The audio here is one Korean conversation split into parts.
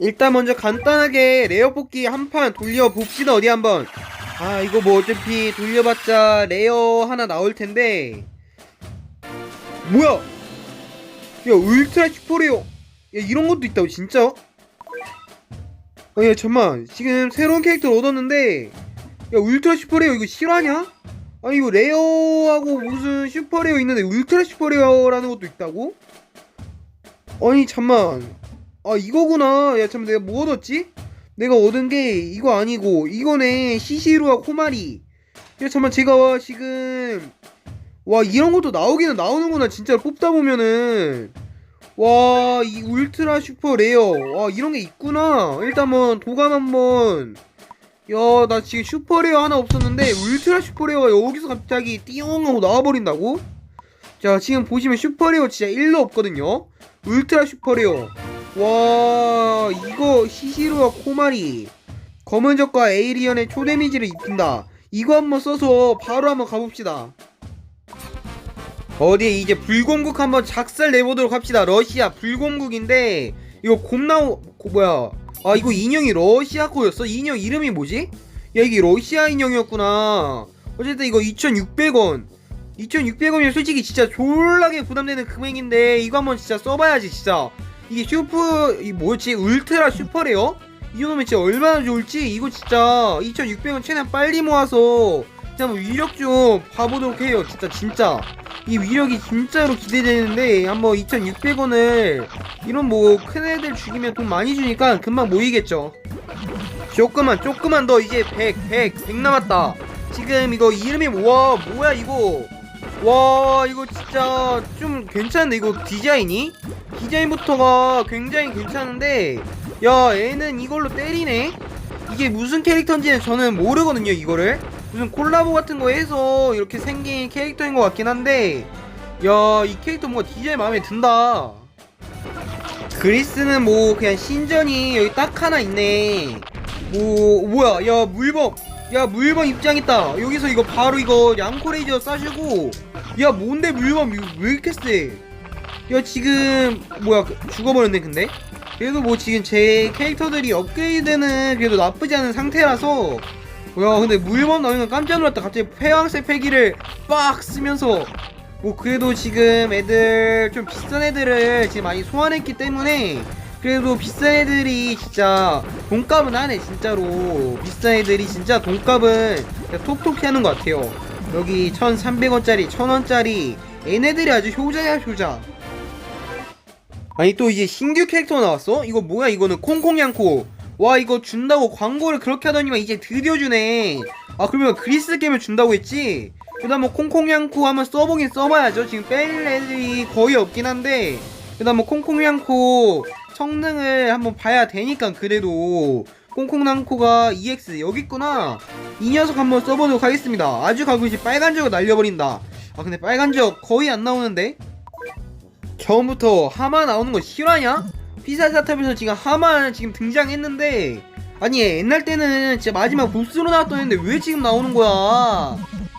일단 먼저 간단하게 레어 뽑기 한 판 돌려봅시다 어디 한번. 아 이거 뭐 어차피 돌려봤자 레어 하나 나올 텐데. 뭐야? 야 울트라 슈퍼레어. 야 이런 것도 있다고 진짜? 아야 잠만. 지금 새로운 캐릭터를 얻었는데. 야 울트라 슈퍼레어 이거 실화냐? 아니 이거 레어하고 무슨 슈퍼레어 있는데 울트라 슈퍼레어라는 것도 있다고? 아니 잠만 아 이거구나. 야 잠깐 내가 뭐 얻었지? 내가 얻은 게 이거 아니고 이거네. 시시루와 코마리. 야 잠만 제가 지금. 와 이런 것도 나오기는 나오는구나 진짜 뽑다 보면은. 와 이 울트라 슈퍼 레어. 와 이런 게 있구나. 일단 한번 도감 한번. 야 나 지금 슈퍼 레어 하나 없었는데 울트라 슈퍼 레어가 여기서 갑자기 띠용 하고 나와버린다고? 자 지금 보시면 슈퍼 레어 진짜 1도 없거든요. 울트라 슈퍼 레어 와 이거 시시루와 코마리. 검은 적과 에이리언의 초데미지를 입힌다. 이거 한번 써서 바로 한번 가봅시다. 어디 이제 불공국 한번 작살 내보도록 합시다. 러시아 불공국인데 이거 곰나우 고, 뭐야. 아 이거 인형이 러시아 거였어? 인형 이름이 뭐지? 야 이게 러시아 인형이었구나. 어쨌든 이거 2600원. 2600원이면 솔직히 진짜 졸라게 부담되는 금액인데 이거 한번 진짜 써봐야지 진짜 이게 슈퍼 이 뭐였지? 울트라 슈퍼레어 이 정도면 진짜 얼마나 좋을지? 이거 진짜 2600원 최대한 빨리 모아서 진짜 한번 위력 좀 봐보도록 해요. 진짜 진짜. 이 위력이 진짜로 기대되는데 한번 2600원을 이런 뭐 큰 애들 죽이면 돈 많이 주니까 금방 모이겠죠. 조금만 조금만 더 이제 100 100 100 남았다. 지금 이거 이름이 와 뭐야 이거? 와 이거 진짜 좀 괜찮은데 이거 디자인이 디자인부터가 굉장히 괜찮은데 야 얘는 이걸로 때리네? 이게 무슨 캐릭터인지는 저는 모르거든요 이거를. 무슨 콜라보 같은 거 해서 이렇게 생긴 캐릭터인 것 같긴 한데 야 이 캐릭터 뭔가 디자인 마음에 든다. 그리스는 뭐 그냥 신전이 여기 딱 하나 있네. 뭐 뭐야 야 물범. 야 물범 입장 있다. 여기서 이거 바로 이거 양코레이저 쏴주고 야 뭔데 물범? 이거 왜 이렇게 세? 야 지금 뭐야 그- 죽어버렸네 근데? 그래도 뭐 지금 제 캐릭터들이 업그레이드는 그래도 나쁘지 않은 상태라서. 야 근데 물범 나오는 건 깜짝 놀랐다. 갑자기 폐왕색 패기를 빡 쓰면서. 뭐 그래도 지금 애들 좀 비싼 애들을 지금 많이 소환했기 때문에 그래도 비싼 애들이 진짜 돈값은 하네 진짜로. 비싼 애들이 진짜 돈값은 톡톡히 하는 것 같아요. 여기 1300원짜리 1000원짜리. 얘네들이 아주 효자야 효자 아니 또 이제 신규 캐릭터 나왔어? 이거 뭐야 이거는? 콩콩양코. 와 이거 준다고 광고를 그렇게 하더니만 이제 드디어 주네. 아 그러면 그리스 게임을 준다고 했지? 그다음 뭐 콩콩양코 한번 써보긴 써봐야죠. 지금 뺄 애들이 거의 없긴 한데. 그다음 뭐 콩콩양코 성능을 한번 봐야 되니까 그래도. 콩콩양코가 EX 여기 있구나. 이 녀석 한번 써보도록 하겠습니다. 아주 가고 이제 빨간 적을 날려버린다. 아 근데 빨간 적 거의 안 나오는데 처음부터 하마 나오는 거 실화냐? 피사 사탑에서 지금 하마 지금 등장했는데. 아니 옛날 때는 진짜 마지막 보스로 나왔던 애인데 왜 지금 나오는 거야?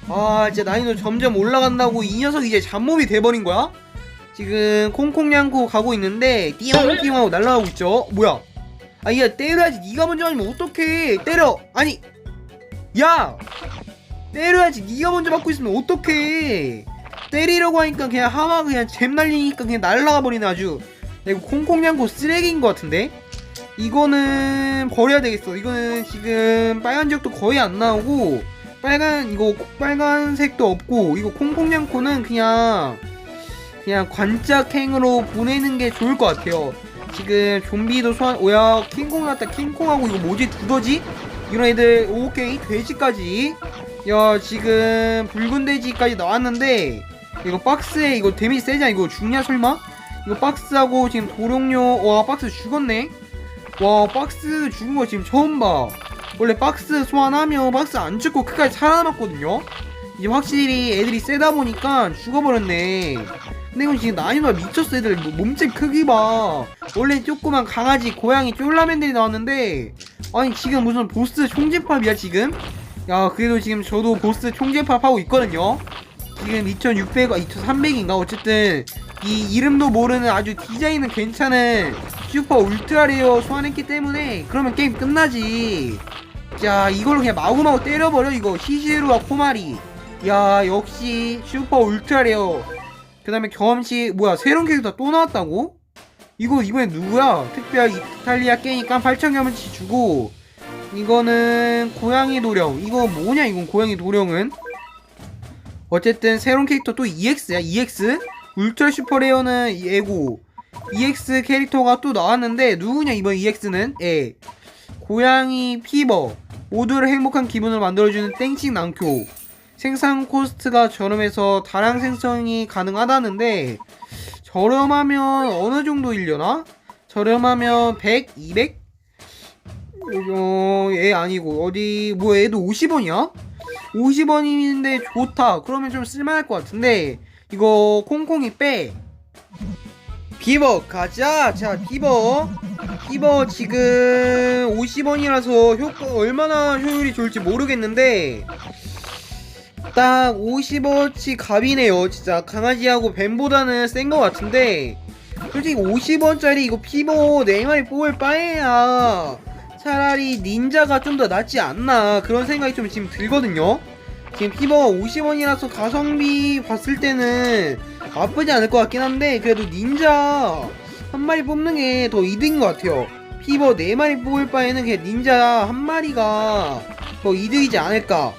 아 진짜 난이도 점점 올라간다고 이 녀석이 이제 잡몹이 돼버린 거야? 지금 콩콩냥코 가고 있는데 띠용띠용 하고 날아가고 있죠. 뭐야? 아 이거 때려야지. 네가 먼저 맞으면 어떡해? 때려. 아니 야! 때려야지. 네가 먼저 맞고 있으면 어떡해 때리려고 하니까 그냥 하마 그냥 잼 날리니까 그냥 날라가 버리네 아주. 야, 이거 콩콩냥고 쓰레기인 것 같은데? 이거는 버려야 되겠어. 이거는 지금 빨간 지역도 거의 안 나오고 빨간 이거 빨간색도 없고 이거 콩콩냥코는 그냥 그냥 관짝행으로 보내는 게 좋을 것 같아요. 지금 좀비도 소환 오야 킹콩 났다. 킹콩하고 이거 뭐지? 두더지? 이런 애들 오케이. 돼지까지. 야 지금 붉은 돼지까지 나왔는데 이거 박스에 이거 데미지 세지 않아? 이거 죽냐 설마? 이거 박스하고 지금 도룡료 와 박스 죽었네. 와 박스 죽은 거 지금 처음 봐. 원래 박스 소환하면 박스 안 죽고 끝까지 살아남았거든요? 이제 확실히 애들이 세다 보니까 죽어버렸네. 근데 이건 지금 난이도가 미쳤어 애들. 뭐 몸집 크기 봐. 원래 조그만 강아지 고양이 쫄라맨들이 나왔는데 아니 지금 무슨 보스 총집합이야 지금? 야 그래도 지금 저도 보스 총집합 하고 있거든요 지금 2600, 2300인가 어쨌든 이 이름도 모르는 아주 디자인은 괜찮은 슈퍼 울트라 레어 소환했기 때문에 그러면 게임 끝나지. 자 이걸로 그냥 마구마구 때려버려 이거. 시즈루와 코마리. 야 역시 슈퍼 울트라 레어 그 다음에 경험치 뭐야 새로운 캐릭터 또 나왔다고? 이거 이번엔 누구야? 특별 이탈리아 게임감 8천 경험치 주고. 이거는 고양이 도령. 이거 뭐냐 이건 고양이 도령은 어쨌든 새로운 캐릭터 또 EX야 EX 울트라 슈퍼레어는 예고. EX 캐릭터가 또 나왔는데 누구냐 이번 EX는? 예. 고양이 피버. 모두를 행복한 기분을 만들어주는 땡칭 낭교 생산 코스트가 저렴해서 다량 생성이 가능하다는데 저렴하면 어느 정도 일려나? 저렴하면 100, 200? 어, 얘 아니고. 어디 뭐 얘도 50원이야? 50원인데 좋다. 그러면 좀 쓸만할 것 같은데 이거 콩콩이 빼. 비버 가자. 자 비버. 비버 지금 50원이라서 효과 얼마나 효율이 좋을지 모르겠는데 딱 50원치 값이네요. 진짜 강아지하고 뱀보다는 센 것 같은데 솔직히 50원짜리 이거 피버 4마리 뽑을 바에야 차라리 닌자가 좀 더 낫지 않나 그런 생각이 좀 지금 들거든요. 지금 피버가 50원이라서 가성비 봤을 때는 나쁘지 않을 것 같긴 한데 그래도 닌자 한 마리 뽑는 게 더 이득인 것 같아요. 피버 4마리 뽑을 바에는 그냥 닌자 한 마리가 더 이득이지 않을까.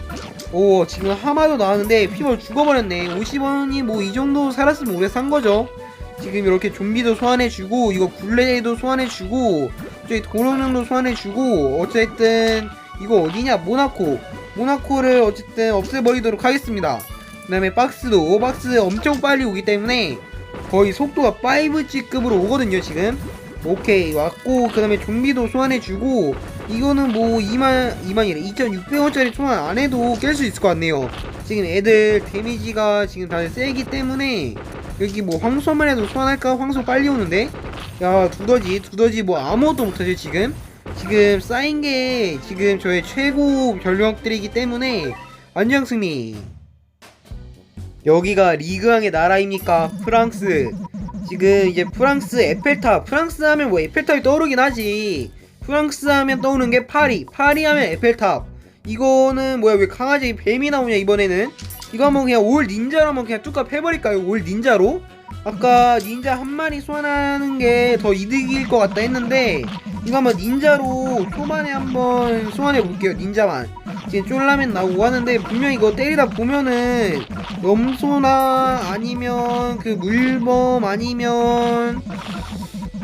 오 지금 하마도 나왔는데 피버 죽어버렸네. 50원이 뭐 이 정도 살았으면 오래 산 거죠. 지금 이렇게 좀비도 소환해주고 이거 굴레도 소환해주고 저기 도롱령도 소환해주고 어쨌든 이거 어디냐? 모나코. 모나코를 어쨌든 없애버리도록 하겠습니다. 그 다음에 박스도 박스 엄청 빨리 오기 때문에 거의 속도가 5G급으로 오거든요 지금. 오케이 왔고 그 다음에 좀비도 소환해주고 이거는 뭐 2만 2만이래. 2,600원짜리 소환 안 해도 깰 수 있을 것 같네요. 지금 애들 데미지가 지금 다들 세기 때문에 여기 뭐 황소만 해도 소환할까? 황소 빨리 오는데 야 두더지 두더지 뭐 아무것도 못하죠 지금? 지금 쌓인 게 지금 저의 최고 전력들이기 때문에 안녕 승리 여기가 리그왕의 나라입니까? 프랑스. 지금 이제 프랑스 에펠탑. 프랑스 하면 뭐 에펠탑이 떠오르긴 하지. 프랑스 하면 떠오르는 게 파리. 파리 하면 에펠탑. 이거는 뭐야 왜 강아지 뱀이 나오냐 이번에는? 이거 한번 그냥 올 닌자로 한번 그냥 뚝갑 해버릴까요? 올 닌자로 아까 닌자 한 마리 소환하는 게 더 이득일 것 같다 했는데 이거 한번 닌자로 초반에 한번 소환해 볼게요 닌자만. 지금 쫄라맨 나오고 하는데 분명 이거 때리다 보면은 염소나 아니면 그 물범 아니면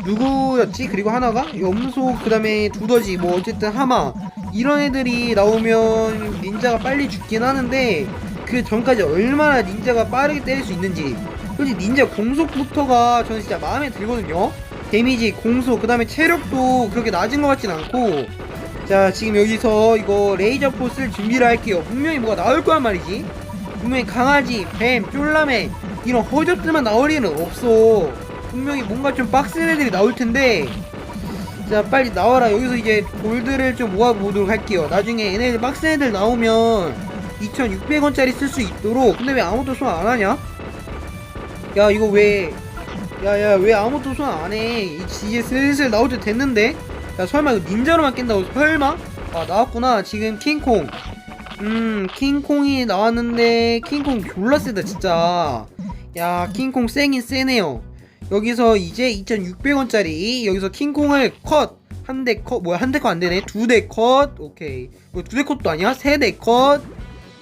누구였지? 그리고 하나가? 염소 그 다음에 두더지 뭐 어쨌든 하마. 이런 애들이 나오면 닌자가 빨리 죽긴 하는데 그 전까지 얼마나 닌자가 빠르게 때릴 수 있는지 솔직히 닌자 공속부터가 저는 진짜 마음에 들거든요. 데미지 공속 그 다음에 체력도 그렇게 낮은 것 같진 않고. 자 지금 여기서 이거 레이저 포스를 준비를 할게요. 분명히 뭐가 나올 거란 말이지. 분명히 강아지 뱀 쫄라맨 이런 허접들만 나올 리는 없어. 분명히 뭔가 좀 빡센 애들이 나올 텐데. 자 빨리 나와라. 여기서 이제 골드를 좀 모아보도록 할게요. 나중에 얘네들 빡센 애들 나오면 2600원짜리 쓸 수 있도록. 근데 왜 아무도 소환 안 하냐? 야 이거 왜? 야야 왜 아무도 소환 안해? 이제 슬슬 나올 때 됐는데? 야 설마 이거 닌자로만 깬다고 설마? 아 나왔구나 지금 킹콩. 음 킹콩이 나왔는데 킹콩 졸라 세다 진짜. 야 킹콩 세긴 세네요. 여기서 이제 2600원짜리 여기서 킹콩을 컷! 한 대 컷 뭐야 한 대 컷 안되네. 두 대 컷! 오케이. 뭐 두 대 컷도 아니야? 세 대 컷!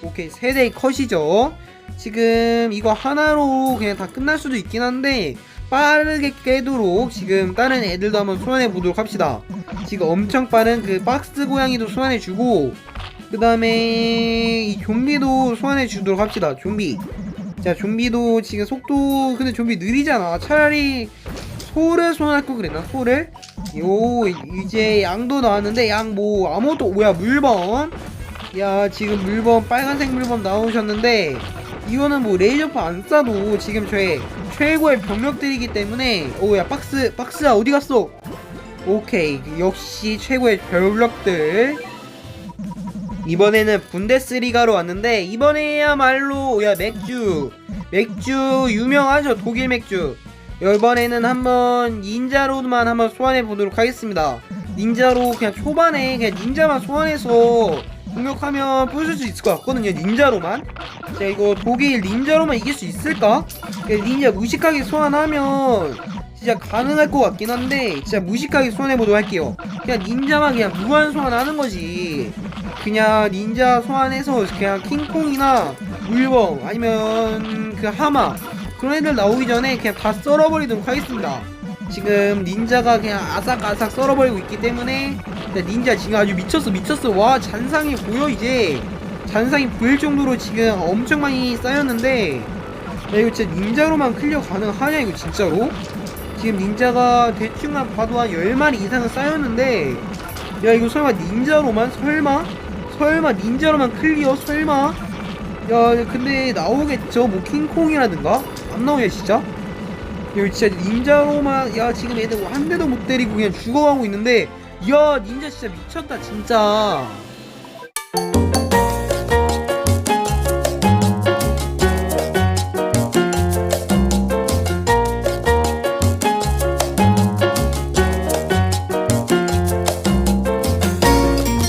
오케이 세 대 컷이죠 지금 이거 하나로 그냥 다 끝날 수도 있긴 한데 빠르게 깨도록 지금 다른 애들도 한번 소환해 보도록 합시다. 지금 엄청 빠른 그 박스 고양이도 소환해 주고 그 다음에 이 좀비도 소환해 주도록 합시다 좀비. 자 좀비도 지금 속도 근데 좀비 느리잖아. 차라리 소를 소환할 거 그랬나? 소를? 요 이제 양도 나왔는데 양 뭐 아무것도 뭐야 물범. 야 지금 물범 빨간색 물범 나오셨는데 이거는 뭐 레이저파 안 쏴도 지금 저의 최고의 병력들이기 때문에 오야 박스 박스야 어디 갔어? 오케이 역시 최고의 병력들. 이번에는 분데스리가로 왔는데 이번에야말로 야 맥주. 맥주 유명하죠 독일 맥주. 이번에는 한번 닌자로만 한번 소환해 보도록 하겠습니다. 닌자로 그냥 초반에 그냥 닌자만 소환해서 공격하면 부술 수 있을 것 같거든요 닌자로만. 자 이거 독일 닌자로만 이길 수 있을까? 그냥 닌자 무식하게 소환하면 진짜 가능할 것 같긴 한데 진짜 무식하게 소환해보도록 할게요. 그냥 닌자만 그냥 무한 소환하는 거지. 그냥 닌자 소환해서 그냥 킹콩이나 물범 아니면 그 하마 그런 애들 나오기 전에 그냥 다 썰어버리도록 하겠습니다 지금 닌자가 그냥 아삭아삭 썰어버리고 있기 때문에 닌자 지금 아주 미쳤어 미쳤어 와 잔상이 보여 이제 잔상이 보일 정도로 지금 엄청 많이 쌓였는데 야 이거 진짜 닌자로만 클리어 가능하냐 이거 진짜로? 지금 닌자가 대충 만 봐도 한 10마리 이상은 쌓였는데 야 이거 설마 닌자로만? 설마? 설마 닌자로만 클리어? 설마? 야 근데 나오겠죠 뭐 킹콩이라든가? 안 나오냐 진짜? 이거 진짜 닌자로만 야 지금 애들 한 대도 못 때리고 그냥 죽어가고 있는데 야 닌자 진짜 미쳤다 진짜